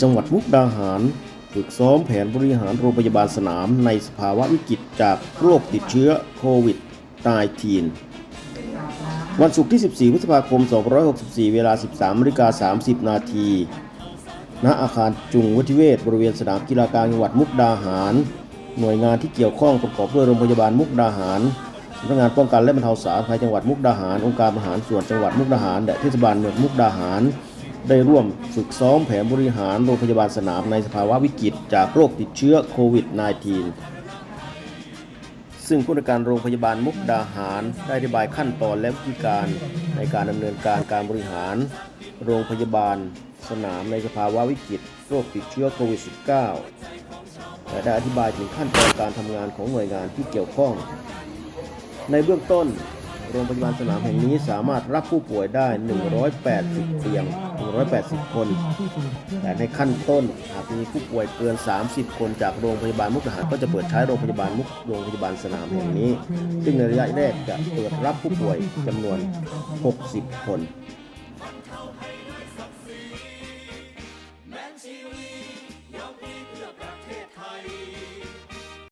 จังหวัดมุกดาหารฝึกซ้อมแผนบริหารโรงพยาบาลสนามในสภาวะวิกฤตจากโรคติดเชื้อโควิด -19 วันศุกร์ที่ 14 พฤษภาคม 2564 เวลา 13นาฬิกา30 นาที ณ อาคารจุงวัชิเวศบริเวณสนามกีฬากลางจังหวัดมุกดาหาร หน่วยงานที่เกี่ยวข้องประกอบด้วยโรงพยาบาลมุกดาหารสำนักงานป้องกันและบรรเทาสาธารณภัยจังหวัดมุกดาหาร องค์การบริหารส่วนจังหวัดมุกดาหาร และเทศบาลเมืองมุกดาหาร ได้ร่วมฝึกซ้อมแผนบริหารโรงพยาบาลสนามในสภาวะวิกฤตจากโรคติดเชื้อโควิด -19 ซึ่งผู้ในการโรงพยาบาลมุกดาหารได้อธิบายขั้นตอนและวิธีการในการดำเนินการการบริหาร โรงพยาบาลสนามในสภาวะวิกฤตโรคติดเชื้อโควิด -19 และได้อธิบายถึงขั้นตอนการทำงานของหน่วยงานที่เกี่ยวข้อง ในเบื้องต้น โรงพยาบาลสนามแห่งนี้สามารถรับผู้ป่วยได้ 180 เตียง 180 คน แต่ในขั้นต้นหากมีผู้ป่วยเกิน 30 คนจากโรงพยาบาลมุกดาหารก็จะเปิดใช้โรงพยาบาลมุกโรงพยาบาลสนามแห่งนี้ ซึ่งในระยะแรกจะเปิดรับผู้ป่วยจำนวน 60 คน